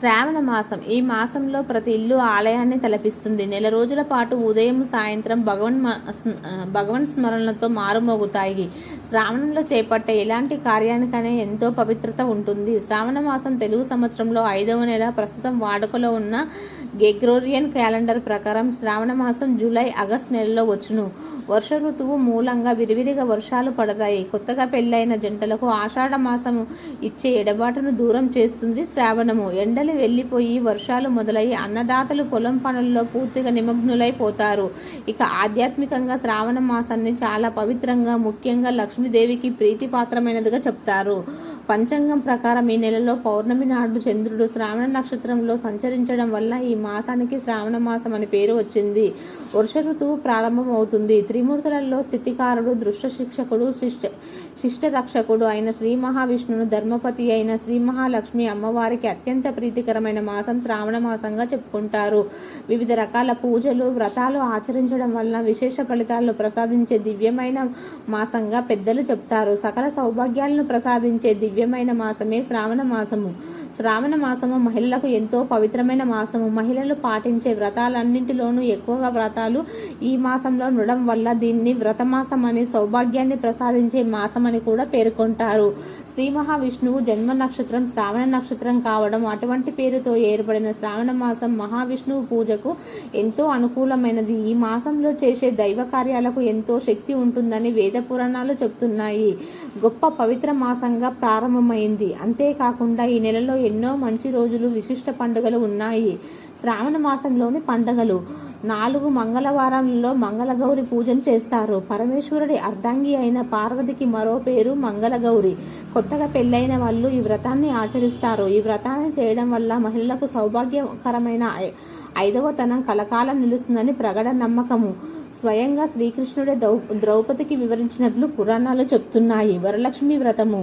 శ్రావణ మాసం. ఈ మాసంలో ప్రతి ఇల్లు ఆలయాన్ని తలపిస్తుంది. నెల రోజుల పాటు ఉదయం సాయంత్రం భగవన్ స్మ- భగవన్ స్మరణలతో మారుమోగుతాయి. శ్రావణంలో చేపట్టే ఎలాంటి కార్యానికనే ఎంతో పవిత్రత ఉంటుంది. శ్రావణ మాసం తెలుగు సంవత్సరంలో ఐదవ నెల. ప్రస్తుతం వాడుకలో ఉన్న గెగ్రోరియన్ క్యాలెండర్ ప్రకారం శ్రావణ మాసం జూలై ఆగస్ట్ నెలలో వచ్చును. వర్ష ఋతువు మూలంగా విరివిరిగా వర్షాలు పడతాయి. కొత్తగా పెళ్ళైన జంటలకు ఆషాఢ మాసము ఇచ్చే ఎడబాటును దూరం చేస్తుంది శ్రావణము. ఎండలు వెళ్ళిపోయి వర్షాలు మొదలై అన్నదాతలు పొలం పనుల్లో పూర్తిగా నిమగ్నులైపోతారు ఇక ఆధ్యాత్మికంగా శ్రావణ మాసాన్ని చాలా పవిత్రంగా ముఖ్యంగా లక్ష్మీదేవికి ప్రీతిపాత్రమైనదిగా చెప్తారు. పంచాంగం ప్రకారం ఈ నెలలో పౌర్ణమి నాడు చంద్రుడు శ్రావణ నక్షత్రంలో సంచరించడం వల్ల ఈ మాసానికి శ్రావణ మాసం అనే పేరు వచ్చింది. వర్ష ఋతువు ప్రారంభమవుతుంది. త్రిమూర్తులలో స్థితికారుడు దృష్ట శిక్షకుడు శిష్ట శిష్ట రక్షకుడు అయిన శ్రీ మహావిష్ణును ధర్మపతి అయిన శ్రీ మహాలక్ష్మి అమ్మవారికి అత్యంత ప్రీతికరమైన మాసం శ్రావణ మాసంగా చెప్పుకుంటారు. వివిధ రకాల పూజలు వ్రతాలు ఆచరించడం వలన విశేష ఫలితాలను ప్రసాదించే దివ్యమైన మాసంగా పెద్దలు చెప్తారు. సకల సౌభాగ్యాలను ప్రసాదించే దివ్య దివ్యమైన మాసమే శ్రావణ మాసము. శ్రావణ మాసము మహిళలకు ఎంతో పవిత్రమైన మాసము. మహిళలు పాటించే వ్రతాలన్నింటిలోనూ ఎక్కువగా వ్రతాలు ఈ మాసంలో ఉండడం వల్ల దీన్ని వ్రతమాసం అని సౌభాగ్యాన్ని ప్రసాదించే మాసం అని కూడా పేర్కొంటారు. శ్రీ మహావిష్ణువు జన్మ నక్షత్రం శ్రావణ నక్షత్రం కావడం అటువంటి పేరుతో ఏర్పడిన శ్రావణ మాసం మహావిష్ణువు పూజకు ఎంతో అనుకూలమైనది. ఈ మాసంలో చేసే దైవ కార్యాలకు ఎంతో శక్తి ఉంటుందని వేద పురాణాలు చెప్తున్నాయి. గొప్ప పవిత్ర మాసంగా ప్రారంభమైంది. అంతేకాకుండా ఈ నెలలో ఎన్నో మంచి రోజులు విశిష్ట పండుగలు ఉన్నాయి. శ్రావణ మాసంలోని పండుగలు. నాలుగు మంగళవారాలలో మంగళగౌరి పూజను చేస్తారు. పరమేశ్వరుడి అర్ధాంగి అయిన పార్వతికి మరో పేరు మంగళగౌరి. కొత్తగా పెళ్ళైన వాళ్ళు ఈ వ్రతాన్ని ఆచరిస్తారు. ఈ వ్రతాన్ని చేయడం వల్ల మహిళలకు సౌభాగ్యకరమైన ఐదవతనం కలకాలం నిలుస్తుందని ప్రగడ నమ్మకము. స్వయంగా శ్రీకృష్ణుడే ద్రౌ ద్రౌపదికి వివరించినట్లు పురాణాలు చెప్తున్నాయి. వరలక్ష్మి వ్రతము.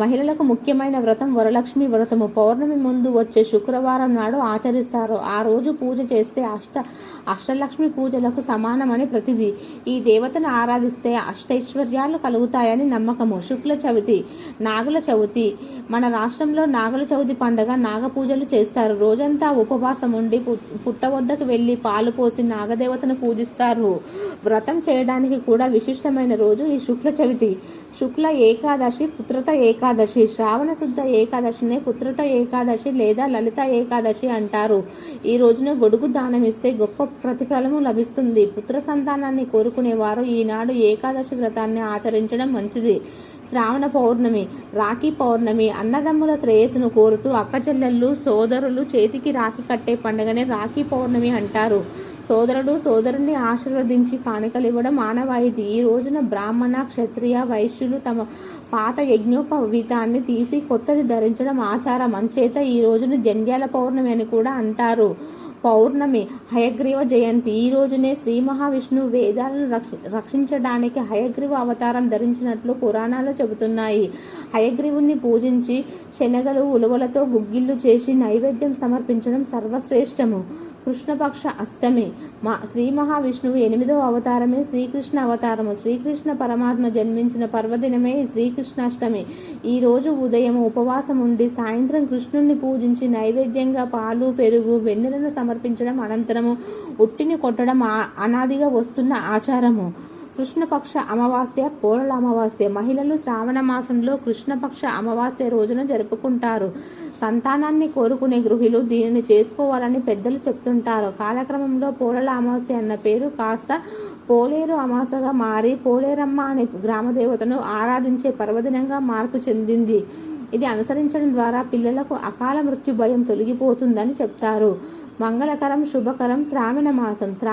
మహిళలకు ముఖ్యమైన వ్రతం వరలక్ష్మి వ్రతము. పౌర్ణమి ముందు వచ్చే శుక్రవారం నాడు ఆచరిస్తారు. ఆ రోజు పూజ చేస్తే అష్ట అష్టలక్ష్మి పూజలకు సమానమని ప్రతిది. ఈ దేవతను ఆరాధిస్తే అష్టైశ్వర్యాలు కలుగుతాయని నమ్మకము. శుక్ల చవితి నాగుల చవితి. మన రాష్ట్రంలో నాగుల చవితి పండుగ నాగ పూజలు చేస్తారు. రోజంతా ఉపవాసం ఉండి పుట్ట వద్దకు వెళ్ళి పాలు పోసి నాగదేవతను పూజిస్తారు. వ్రతం చేయడానికి కూడా విశిష్టమైన రోజు ఈ శుక్ల చవితి. శుక్ల ఏకాదశి పుత్రత ఏకాదశి. శ్రావణ శుద్ధ ఏకాదశిని పుత్రత ఏకాదశి లేదా లలిత ఏకాదశి అంటారు. ఈ రోజున గొడుగు దానం ఇస్తే గొప్ప ప్రతిఫలము లభిస్తుంది. పుత్ర సంతానాన్ని కోరుకునేవారు ఈనాడు ఏకాదశి వ్రతాన్ని ఆచరించడం మంచిది. శ్రావణ పౌర్ణమి రాఖీ పౌర్ణమి అన్నదమ్ముల శ్రేయస్సును కోరుతూ అక్కచెల్లెళ్ళు సోదరులు చేతికి రాఖీ కట్టే పండుగనే రాఖీ పౌర్ణమి అంటారు. సోదరుడు సోదరుని ఆశీర్వదించి కానుకలు ఇవ్వడం ఆనవాయితీ. ఈ రోజున బ్రాహ్మణ క్షత్రియ వైశ్యులు తమ పాత యజ్ఞోప యజ్ఞోపవీతాన్ని తీసి కొత్తది ధరించడం ఆచారం. అంచేత ఈ రోజును జంధ్యాల పౌర్ణమి అని కూడా అంటారు. పౌర్ణమి హయగ్రీవ జయంతి. ఈ రోజునే శ్రీ మహావిష్ణువు వేదాలను రక్ష రక్షించడానికి హయగ్రీవ అవతారం ధరించినట్లు పురాణాలు చెబుతున్నాయి. హయగ్రీవుని పూజించి శనగలు ఉలవలతో గుగ్గిళ్ళు చేసి నైవేద్యం సమర్పించడం సర్వశ్రేష్టము. కృష్ణపక్ష అష్టమి మా శ్రీ మహావిష్ణువు ఎనిమిదవ అవతారమే శ్రీకృష్ణ అవతారము. శ్రీకృష్ణ పరమాత్మ జన్మించిన పర్వదినమే శ్రీకృష్ణాష్టమి. ఈ రోజు ఉదయం ఉపవాసం ఉండి సాయంత్రం కృష్ణుణ్ణి పూజించి నైవేద్యంగా పాలు పెరుగు వెన్నెలను సమర్పించడం అనంతరము. ఉట్టిని కొట్టడం అనాదిగా వస్తున్న ఆచారము. కృష్ణపక్ష అమావాస్య పోలల అమావాస్య. మహిళలు శ్రావణ మాసంలో కృష్ణపక్ష అమావాస్య రోజున జరుపుకుంటారు. సంతానాన్ని కోరుకునే గృహిలు దీనిని చేసుకోవాలని పెద్దలు చెప్తుంటారు. కాలక్రమంలో పోలల అమావాస్య అన్న పేరు కాస్త పోలేరు అమాసగా మారి పోలేరమ్మ అనే గ్రామదేవతను ఆరాధించే పర్వదినంగా మార్పు చెందింది. ఇది అనుసరించడం ద్వారా పిల్లలకు అకాల మృత్యు భయం తొలగిపోతుందని చెప్తారు. మంగళకరం శుభకరం శ్రావణ మాసం. శ్రా